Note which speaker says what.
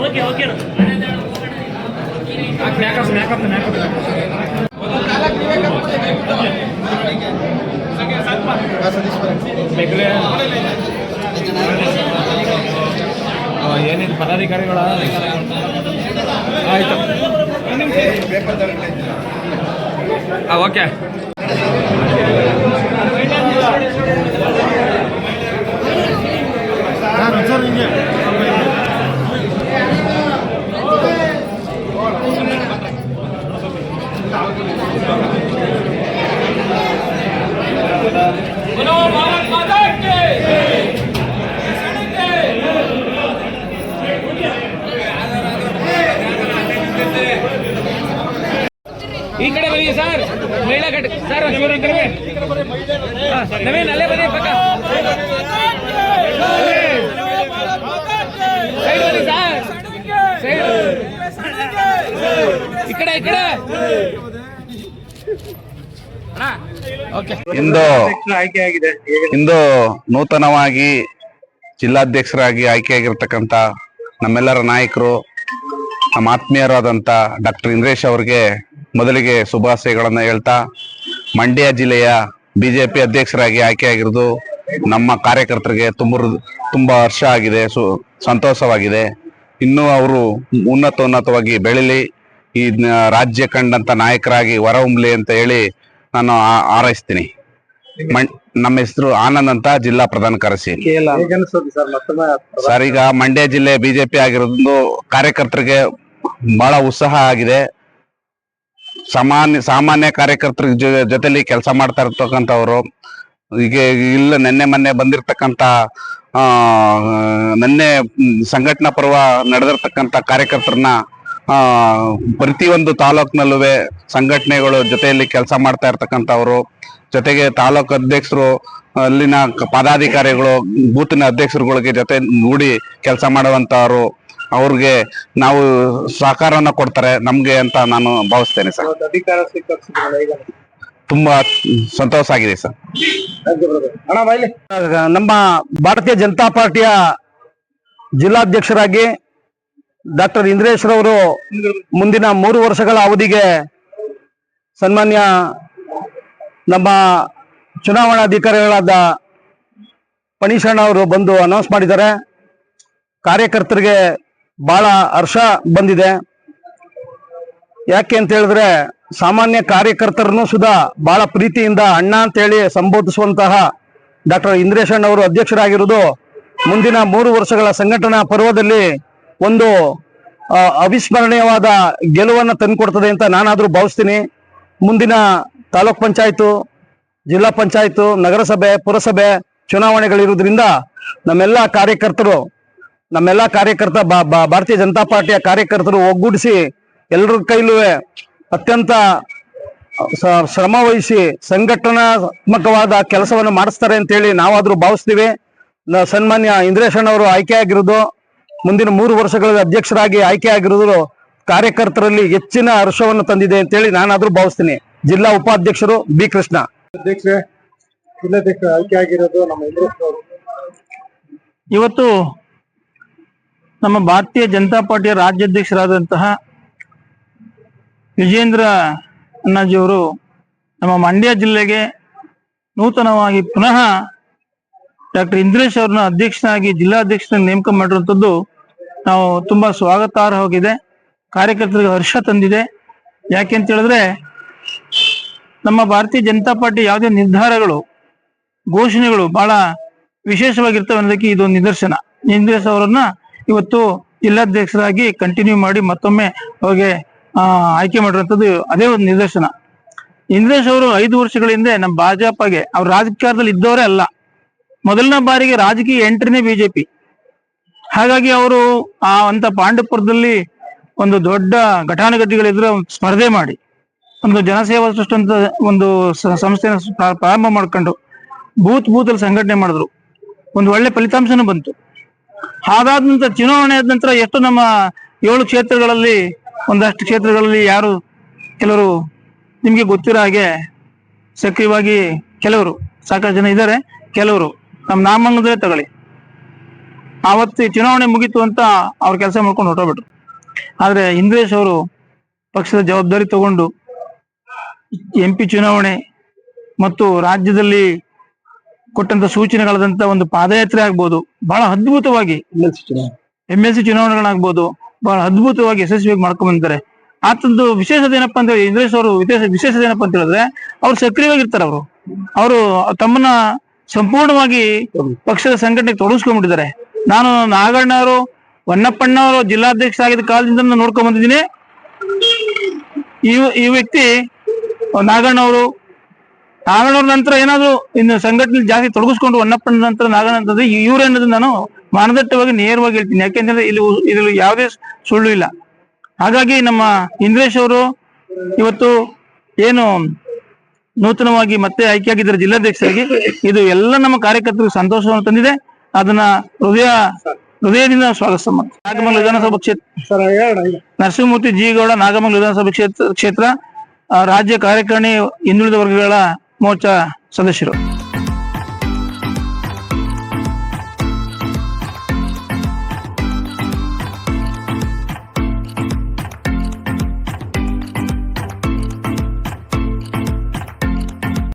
Speaker 1: Okay okay ಮ್ಯಾಕಪ್ ಮ್ಯಾಕಪ್ ಮ್ಯಾಕಪ್ ಏನಿಲ್ಲ ಪದಾಧಿಕಾರಿಗಳ ಆಯ್ತು ಓಕೆ ಈ ಕಡೆ ಬನ್ನಿ ಸರ್. ಮಹಿಳಾ ಘಟಕ. ಸರ್ ಒಂಚೂರು ಈ ಕಡೆ ನವೀನ್ ಅಲ್ಲೇ ಬರೀ ಪಕ್ಕ. ಸೈಡ್ ಬನ್ನಿ ಸರ್. ಸೈಡ್. ಈ ಕಡೆ ಈ ಕಡೆ. ಓಕೆ.
Speaker 2: ಇಂದು ಇಂದು ನೂತನವಾಗಿ ಜಿಲ್ಲಾಧ್ಯಕ್ಷರಾಗಿ ಆಯ್ಕೆಯಾಗಿರ್ತಕ್ಕಂಥ ನಮ್ಮೆಲ್ಲರ ನಾಯಕರು ನಮ್ಮ ಆತ್ಮೀಯರಾದಂಥ ಡಾಕ್ಟರ್ ಇಂದ್ರೇಶ್ ಅವರಿಗೆ ಮೊದಲಿಗೆ ಶುಭಾಶಯಗಳನ್ನು ಹೇಳ್ತಾ ಮಂಡ್ಯ ಜಿಲ್ಲೆಯ ಬಿಜೆಪಿ ಅಧ್ಯಕ್ಷರಾಗಿ ಆಯ್ಕೆಯಾಗಿರೋದು ನಮ್ಮ ಕಾರ್ಯಕರ್ತರಿಗೆ ತುಂಬ ತುಂಬ ಹರ್ಷ ಆಗಿದೆ, ಸು, ಸಂತೋಷವಾಗಿದೆ. ಇನ್ನೂ ಅವರು ಉನ್ನತ ಉನ್ನತವಾಗಿ ಬೆಳಿಲಿ, ಈ ರಾಜ್ಯ ಕಂಡಂತ ನಾಯಕರಾಗಿ ಹೊರಹೊಮ್ಮಲಿ ಅಂತ ಹೇಳಿ ನಾನು ಆರೈಸ್ತೀನಿ ನಮ್ಮ ಹೆಸರು ಆನಂದ್ ಅಂತ ಜಿಲ್ಲಾ ಪ್ರಧಾನ ಕಾರ್ಯದರ್ಶಿ. ಸರ್, ಈಗ ಮಂಡ್ಯ ಜಿಲ್ಲೆ ಬಿಜೆಪಿ ಆಗಿರೋದು ಕಾರ್ಯಕರ್ತರಿಗೆ ಬಹಳ ಉತ್ಸಾಹ ಆಗಿದೆ. ಸಾಮಾನ್ಯ ಸಾಮಾನ್ಯ ಕಾರ್ಯಕರ್ತರ ಜೊತೆಲಿ ಕೆಲಸ ಮಾಡ್ತಾ ಇರ್ತಕ್ಕಂಥವ್ರು ಈಗ ಇಲ್ಲ ನಿನ್ನೆ ಮೊನ್ನೆ ಬಂದಿರತಕ್ಕಂತ ಆ, ನಿನ್ನೆ ಸಂಘಟನಾ ಪರ್ವ ನಡೆದಿರ್ತಕ್ಕಂಥ ಕಾರ್ಯಕರ್ತರನ್ನ, ಆ, ಪ್ರತಿಯೊಂದು ತಾಲೂಕಿನಲ್ಲೂ ಸಂಘಟನೆಗಳು ಜೊತೆಯಲ್ಲಿ ಕೆಲಸ ಮಾಡ್ತಾ ಇರ್ತಕ್ಕಂಥವ್ರು, ಜೊತೆಗೆ ತಾಲೂಕು ಅಧ್ಯಕ್ಷರು, ಅಲ್ಲಿನ ಪದಾಧಿಕಾರಿಗಳು, ಬೂತಿನ ಅಧ್ಯಕ್ಷರುಗಳಿಗೆ ಜೊತೆ ಗೂಡಿ ಕೆಲಸ ಮಾಡುವಂತವ್ರು ಅವ್ರಿಗೆ ನಾವು ಸಹಕಾರವನ್ನ ಕೊಡ್ತಾರೆ ನಮಗೆ ಅಂತ ನಾನು ಭಾವಿಸ್ತೇನೆ ಸರ್.
Speaker 1: ಅಧಿಕಾರ
Speaker 2: ತುಂಬಾ ಸಂತೋಷ ಆಗಿದೆ ಸರ್.
Speaker 3: ನಮ್ಮ ಭಾರತೀಯ ಜನತಾ ಪಾರ್ಟಿಯ ಜಿಲ್ಲಾಧ್ಯಕ್ಷರಾಗಿ ಡಾಕ್ಟರ್ ಇಂದ್ರೇಶ್ ಅವರು ಮುಂದಿನ ಮೂರು ವರ್ಷಗಳ ಅವಧಿಗೆ ಸನ್ಮಾನ್ಯ ನಮ್ಮ ಚುನಾವಣಾಧಿಕಾರಿಗಳಾದ ಪಣೀಶಣ್ಣ ಅವರು ಬಂದು ಅನೌನ್ಸ್ ಮಾಡಿದ್ದಾರೆ. ಕಾರ್ಯಕರ್ತರಿಗೆ ಬಹಳ ಹರ್ಷ ಬಂದಿದೆ. ಯಾಕೆ ಅಂತ ಹೇಳಿದ್ರೆ ಸಾಮಾನ್ಯ ಕಾರ್ಯಕರ್ತರನ್ನು ಸುಧಾ ಬಹಳ ಪ್ರೀತಿಯಿಂದ ಅಣ್ಣ ಅಂತೇಳಿ ಸಂಬೋಧಿಸುವಂತಹ ಡಾಕ್ಟರ್ ಇಂದ್ರೇಶಣ್ಣ ಅವರು ಅಧ್ಯಕ್ಷರಾಗಿರುವುದು ಮುಂದಿನ ಮೂರು ವರ್ಷಗಳ ಸಂಘಟನಾ ಪರ್ವದಲ್ಲಿ ಒಂದು ಅವಿಸ್ಮರಣೀಯವಾದ ಗೆಲುವನ್ನು ತಂದುಕೊಡ್ತದೆ ಅಂತ ನಾನಾದರೂ ಭಾವಿಸ್ತೀನಿ. ಮುಂದಿನ ತಾಲೂಕ್ ಪಂಚಾಯತು, ಜಿಲ್ಲಾ ಪಂಚಾಯತು, ನಗರಸಭೆ, ಪುರಸಭೆ ಚುನಾವಣೆಗಳಿರುವುದರಿಂದ ನಮ್ಮೆಲ್ಲ ಕಾರ್ಯಕರ್ತರು ನಮ್ಮೆಲ್ಲ ಕಾರ್ಯಕರ್ತ ಬಾ- ಬಾ- ಭಾರತೀಯ ಜನತಾ ಪಾರ್ಟಿಯ ಕಾರ್ಯಕರ್ತರು ಒಗ್ಗೂಡಿಸಿ ಎಲ್ಲರ ಕೈಲೂ ಅತ್ಯಂತ ಸ- ಶ್ರಮ ವಹಿಸಿ ಸಂಘಟನಾತ್ಮಕವಾದ ಕೆಲಸವನ್ನು ಮಾಡಿಸ್ತಾರೆ ಅಂತೇಳಿ ನಾವಾದರೂ ಭಾವಿಸ್ತೀವಿ. ನ- ಸನ್ಮಾನ್ಯ ಇಂದ್ರೇಶಣ್ಣವರು ಆಯ್ಕೆಯಾಗಿರೋದು ಮುಂದಿನ ಮೂರು ವರ್ಷಗಳಲ್ಲಿ ಅಧ್ಯಕ್ಷರಾಗಿ ಆಯ್ಕೆಯಾಗಿರೋದು ಕಾರ್ಯಕರ್ತರಲ್ಲಿ ಹೆಚ್ಚಿನ ಹರ್ಷವನ್ನು ತಂದಿದೆ ಅಂತೇಳಿ ನಾನಾದರೂ ಭಾವಿಸ್ತೀನಿ. ಜಿಲ್ಲಾ ಉಪಾಧ್ಯಕ್ಷರು ಬಿ ಕೃಷ್ಣ.
Speaker 1: ಅಧ್ಯಕ್ಷ ಜಿಲ್ಲಾಧ್ಯಕ್ಷ ಆಯ್ಕೆ ಆಗಿರೋದು ನಮ್ಮ ಇಂದ್ರೇಶ್ ಅವರು.
Speaker 4: ಇವತ್ತು ನಮ್ಮ ಭಾರತೀಯ ಜನತಾ ಪಾರ್ಟಿಯ ರಾಜ್ಯಾಧ್ಯಕ್ಷರಾದಂತಹ ವಿಜೇಂದ್ರ ಅಣ್ಣಾಜಿಯವರು ನಮ್ಮ ಮಂಡ್ಯ ಜಿಲ್ಲೆಗೆ ನೂತನವಾಗಿ ಪುನಃ ಡಾಕ್ಟರ್ ಇಂದ್ರೇಶ್ ಅವ್ರನ್ನ ಅಧ್ಯಕ್ಷನಾಗಿ ಜಿಲ್ಲಾಧ್ಯಕ್ಷನಾಗಿ ನೇಮಕ ಮಾಡಿರುವಂಥದ್ದು ನಾವು ತುಂಬಾ ಸ್ವಾಗತಾರ್ಹವಾಗಿದೆ ಕಾರ್ಯಕರ್ತರಿಗೆ ಹರ್ಷ ತಂದಿದೆ. ಯಾಕೆ ಅಂತ ಹೇಳಿದ್ರೆ ನಮ್ಮ ಭಾರತೀಯ ಜನತಾ ಪಾರ್ಟಿ ಯಾವುದೇ ನಿರ್ಧಾರಗಳು, ಘೋಷಣೆಗಳು ಬಹಳ ವಿಶೇಷವಾಗಿರ್ತವೆ ಅನ್ನೋದಕ್ಕೆ ಇದೊಂದು ನಿದರ್ಶನ. ಇಂದ್ರೇಶ್ ಅವರನ್ನ ಇವತ್ತು ಜಿಲ್ಲಾಧ್ಯಕ್ಷರಾಗಿ ಕಂಟಿನ್ಯೂ ಮಾಡಿ ಮತ್ತೊಮ್ಮೆ ಅವ್ರಿಗೆ ಆಯ್ಕೆ ಮಾಡಿರುವಂತದ್ದು ಅದೇ ಒಂದು ನಿದರ್ಶನ. ಇಂದ್ರೇಶ್ ಅವರು ಐದು ವರ್ಷಗಳ ಹಿಂದೆ ನಮ್ಮ ಭಾಜಪಗೆ, ಅವ್ರ ರಾಜಕೀಯದಲ್ಲಿ ಇದ್ದವರೇ ಅಲ್ಲ. ಮೊದಲನೇ ಬಾರಿಗೆ ರಾಜಕೀಯ ಎಂಟ್ರಿನೇ ಬಿಜೆಪಿ. ಹಾಗಾಗಿ ಅವರು ಆ, ಅಂತ ಪಾಂಡವಪುರದಲ್ಲಿ ಒಂದು ದೊಡ್ಡ ಘಟಾನುಘಟಿಗಳಿದ್ರೆ ಸ್ಪರ್ಧೆ ಮಾಡಿ, ಒಂದು ಜನಸೇವಾ ಸೃಷ್ಟಿ ಅಂತ ಒಂದು ಸಂಸ್ಥೆನ ಪ್ರಾ- ಪ್ರಾರಂಭ ಮಾಡ್ಕೊಂಡು ಬೂತ್ ಬೂತ್ ಅಲ್ಲಿ ಸಂಘಟನೆ ಮಾಡಿದ್ರು. ಒಂದು ಒಳ್ಳೆ ಫಲಿತಾಂಶನೂ ಬಂತು. ಅದಾದ ನಂತರ, ಚುನಾವಣೆ ಆದ ನಂತರ ಎಷ್ಟು ನಮ್ಮ ಏಳು ಕ್ಷೇತ್ರಗಳಲ್ಲಿ, ಒಂದಷ್ಟು ಕ್ಷೇತ್ರಗಳಲ್ಲಿ ಯಾರು ಕೆಲವರು ನಿಮ್ಗೆ ಗೊತ್ತಿರೋ ಹಾಗೆ ಸಕ್ರಿಯವಾಗಿ ಕೆಲವರು, ಸಾಕಷ್ಟು ಜನ ಇದ್ದಾರೆ, ಕೆಲವರು ನಮ್ಮ ನಾಮಂಗದಲ್ಲೇ ತಗೊಳ್ಳಿ. ಆವತ್ತು ಚುನಾವಣೆ ಮುಗೀತು ಅಂತ ಅವ್ರ ಕೆಲಸ ಮಾಡ್ಕೊಂಡು ಹೊರಟೋಗ್ಬಿಟ್ರು. ಆದ್ರೆ ಇಂದ್ರೇಶ್ ಅವರು ಪಕ್ಷದ ಜವಾಬ್ದಾರಿ ತಗೊಂಡು ಎಂ ಚುನಾವಣೆ ಮತ್ತು ರಾಜ್ಯದಲ್ಲಿ ಕೊಟ್ಟಂತ ಸೂಚನೆಗಳಾದಂತ ಒಂದು ಪಾದಯಾತ್ರೆ ಆಗ್ಬೋದು. ಬಹಳ ಅದ್ಭುತವಾಗಿ ಎಂ ಎಲ್ ಸಿ ಚುನಾವಣೆಗಳಾಗ್ಬೋದು. ಬಹಳ ಅದ್ಭುತವಾಗಿ ಯಶಸ್ವಿಯಾಗಿ ಮಾಡ್ಕೊಂಡ್ ಬಂದಿದ್ದಾರೆ. ಆತಂದು ವಿಶೇಷತೆ ಏನಪ್ಪಾ ಹೇಳಿ ಇಂದ್ರೇಶ್ ಅವರು ವಿಶೇಷ, ವಿಶೇಷತೆ ಏನಪ್ಪಾ ಅಂತ ಹೇಳಿದ್ರೆ ಅವ್ರು ಸಕ್ರಿಯವಾಗಿರ್ತಾರೆ ಅವರು. ಅವರು ತಮ್ಮನ್ನ ಸಂಪೂರ್ಣವಾಗಿ ಪಕ್ಷದ ಸಂಘಟನೆಗೆ ತೊಡಗಿಸ್ಕೊಂಡ್ಬಿಟ್ಟಿದ್ದಾರೆ. ನಾನು ನಾಗಣ್ಣ ಅವರು, ಹೊನ್ನಪ್ಪಣ್ಣ ಅವರು, ಜಿಲ್ಲಾಧ್ಯಕ್ಷ ಆಗಿದ್ದ ಕಾಲದಿಂದ ನೋಡ್ಕೊಂಡ್ ಬಂದಿದ್ದೀನಿ. ಈ ಈ ವ್ಯಕ್ತಿ ನಾಗಣ್ಣ ಅವರು ನಾಗಣ್ಣವ್ರ ನಂತರ ಏನಾದ್ರು ಇನ್ನು ಸಂಘಟನೆ ಜಾಸ್ತಿ ತೊಡಗಿಸ್ಕೊಂಡು ಹೊನ್ನಪ್ಪನ ನಂತರ ನಾಗಣ್ಣ ಇವ್ರ ಅನ್ನೋದು ನಾನು ಮಾನದಟ್ಟವಾಗಿ ನೇರವಾಗಿ ಹೇಳ್ತೀನಿ. ಯಾಕೆಂದ್ರೆ ಇಲ್ಲಿ ಇದ್ರಲ್ಲಿ ಯಾವುದೇ ಸುಳ್ಳು ಇಲ್ಲ. ಹಾಗಾಗಿ ನಮ್ಮ ಇಂದ್ರೇಶ್ ಅವರು ಇವತ್ತು ಏನು ನೂತನವಾಗಿ ಮತ್ತೆ ಆಯ್ಕೆಯಾಗಿದ್ದಾರೆ ಜಿಲ್ಲಾಧ್ಯಕ್ಷರಾಗಿ ಇದು ಎಲ್ಲ ನಮ್ಮ ಕಾರ್ಯಕರ್ತರಿಗೆ ಸಂತೋಷವನ್ನು ತಂದಿದೆ. ಅದನ್ನ ಹೃದಯ ಹೃದಯದಿಂದ ಸ್ವಾಗತ ನಾಗಮಂಗಲ ವಿಧಾನಸಭಾ ಕ್ಷೇತ್ರ ನರಸಿಂಹಮೂರ್ತಿ ಜಿಗೌಡ ನಾಗಮಂಗಲ ವಿಧಾನಸಭಾ ಕ್ಷೇತ್ರ ಕ್ಷೇತ್ರ ರಾಜ್ಯ ಕಾರ್ಯಕಾರಿಣಿ ಹಿಂದುಳಿದ ವರ್ಗಗಳ ಮೋರ್ಚಾ ಸದಸ್ಯರು